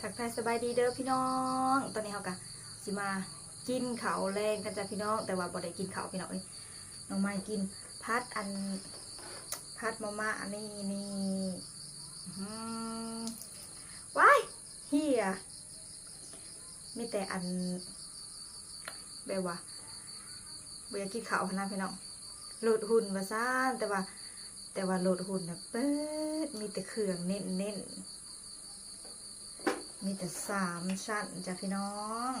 ทักทายสบายดีเด้อพี่น้อง ตอนนี้เขากะสิมากินเขาแรงกันจ้ะพี่น้อง แต่ว่าบ่ได้กินเขาพี่น้องเอ้ยน้องไม้กินพัดอันพัดมาม่าอันนี้นี่ว้ายเฮียมีแต่อันแบบว่าบ่อยากินเขาวขนาพี่น้องโหลดหุ่นมาซ่านแต่ว่า แต่ว่าโหลดหุ่นนะเปิดมีแต่เครื่องเน้นเน้น มีแต่สามชั้นจ้ะพี่น้อง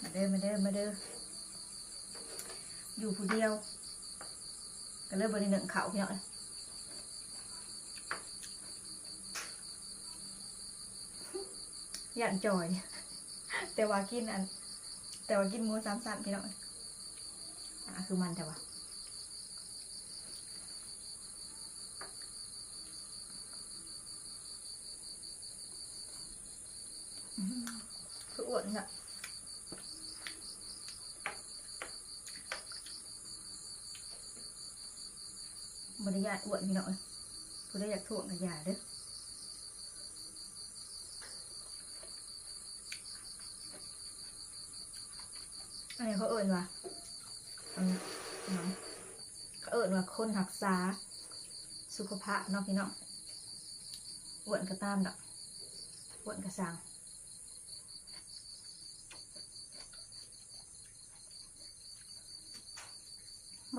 มาเด้อมาเด้อมาเด้ออยู่ผู้เดียวก็เลยบริหนึ่งเขาพี่น้องอย่านจอย แต่ว่ากินอัน แต่ว่ากินหมูสามสันพี่น้องเอ้ยอะคือมันแต่ว่า คืออ้ว นี่ยบริยาอ้วนพี่น้องเอ้ยผู้ได้อยากถ่วงกับยาเด้ออันนี้เขาเอิ่นว่าเขาเอิ่นว่าคนหักษา สุขภาพเนาะพี่น้องอ้วนก็ตามดอกอ้วนก็สั่ง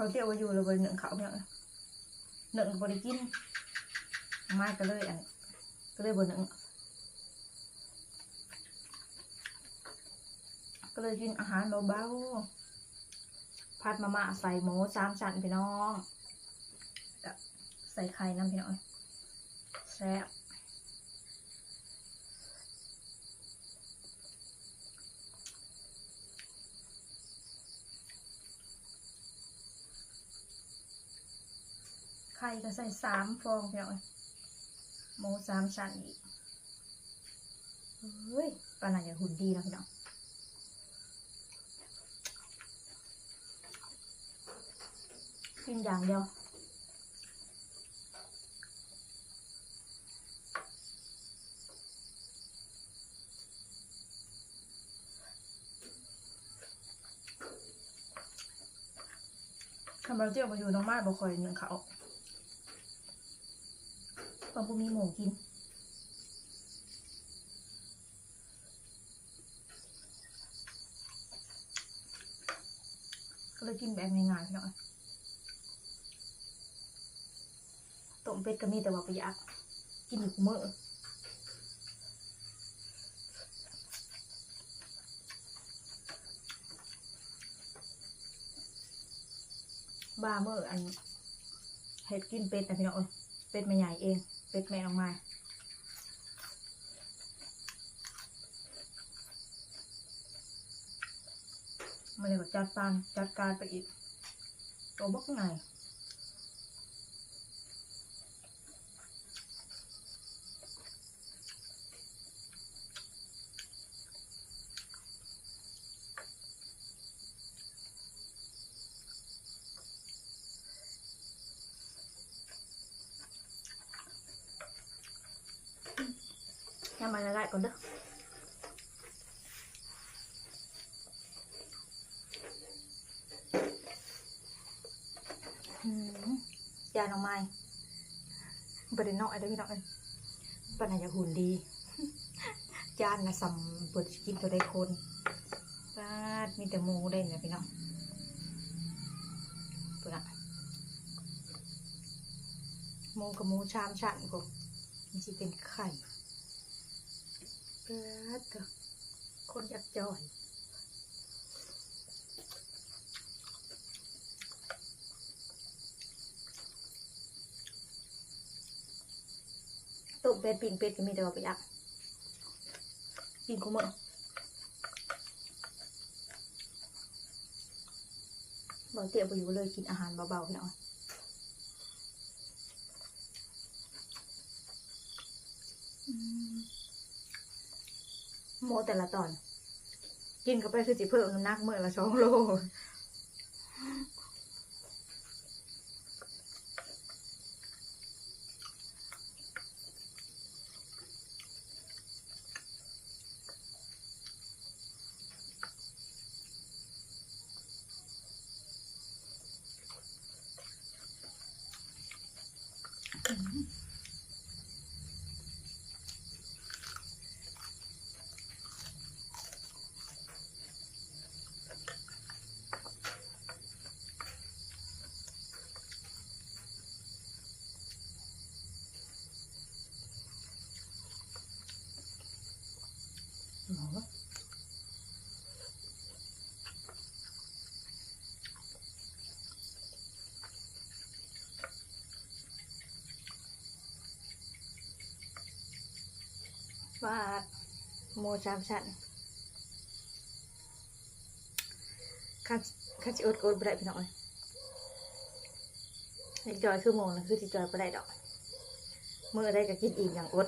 บอเที่ยวว่าอยู่เลยบริหนึ่งเขาเนี่ยหนึ่งบริกินมาก็เลยอันก็เลยบนหนึ่งก็เลยกินอาหารเบาๆพัดมาม่าใส่หมูสามชั้นพี่น้องใส่ไข่น้ำพี่น้องแซ่บ ไข่ก็ใส่สามฟองเพี่น้องหมูสามชั้นอีกเฮ้ยปลาหนังอย่างหุ่นดีนะพี่น้องกินอย่างเดียวทำเราเจียวมาอยู่น้องไม้บ่คอยหนึ่งเขา ตอนพวกมีหมูกินก็เลยกินแบบง่ายๆพี่น้องต้มเป็ดก็มีแต่ว่าประหยัดกินอยู่มื้อบ้ามื้ออันเห็ดกินเป็ดนะพี่น้องเอ้ยเป็ดไม่ใหญ่เอง เป็ดแม่ออกมาไม่ได้ก็จัดฟันจัดการไปอีกตัวบักไง cho mày lại còn được Chà น้องไม้ประเด็นน้อยเด้อพี่น้องเอ้ยปัญหาหุ่นดีจานนะสำเปิดกินตัวได้คนปาดมีแต่หมูได้เนี่ยพี่น้องปุ่นอะหมูกับหมูชามฉันกูมันจะเป็นไข่ คนอยากจอยตุ่มเป็ดปิ่งเป็ดก็มีแต่ว่าไปยักกินกูหมดบอกเตี๋ยวไปอยู่เลยกินอาหารเบาๆพี่น้องอืม โมแต่ละตอน กินเข้าไปคือจิเพิ่มน้ำหนักเมื่อละสองโล ว่าโมจามชันข้าข้าจะอดโกดไปได้พี่น้องไอ้จอยคือโมนะคือจิจอยไปได้ดอกเมื่อได้ก็กินอีกอย่างอด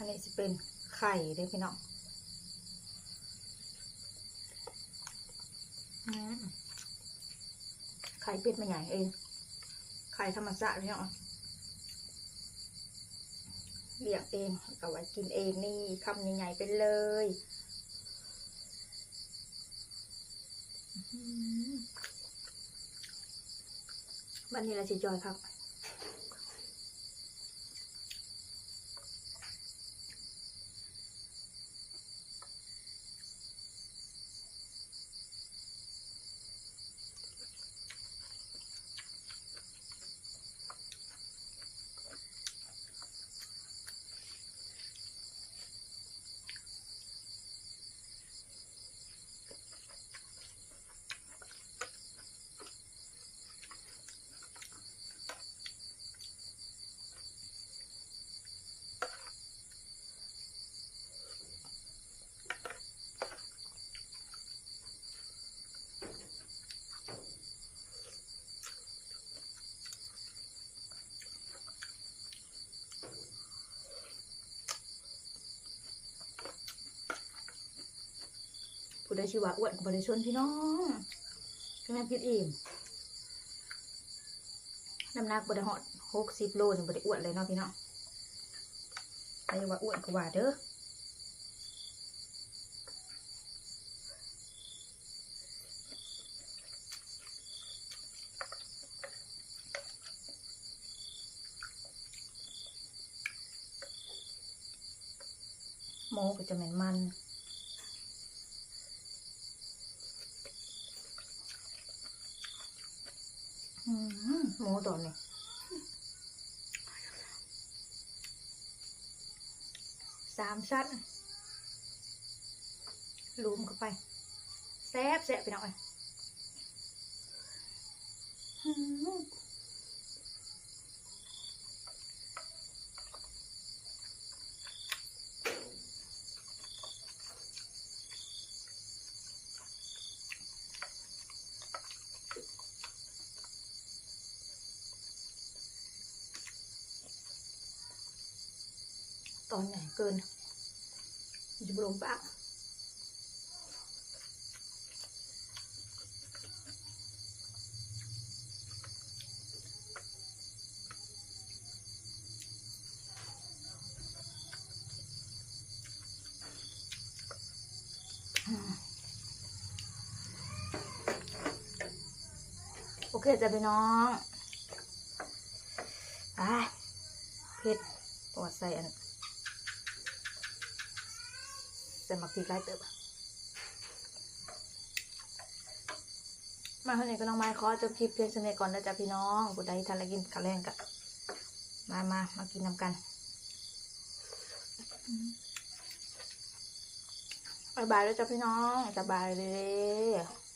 อันนี้จะเป็นไข่เด้อพี่น้องไข่เป็ดมาใหญ่เอง ไข่ธรรมชาติพี่น้องเลี้ยงเองก็ไว้กินเองนี่คำใหญ่ๆไปเลยวันนี้เราจะจอยครับ ผู้ใดชื่อว่าอ้วนกับบริชนพี่น้องก็แม่นพิดอิ่มน้ำหนักบริหอดหกสิบโลนี่บริอ้วนเลยเนาะพี่น้องใครว่าอ้วนก็ว่าเด้อหมูก็จะเหม็นมัน อืม หมูตัวนี้สามชั้นลูมเข้าไปแซ่บแซ่บไปหน่อย ตอนใหญ่เกินจะลงปากโอเคจะพี่น้องอะเผ็ดปอดใส่อัน จะมาพีกไล่เติบมาเท่านี้ก็น้องไม้ขอจบคลิปเพียงเท่านี้ก่อนนะจ๊ะพี่น้องผู้ใดทานแล้วกินข้าวแรงกันมามามากินน้ำกันบายบายแล้วจ้ะพี่น้องสบายเลย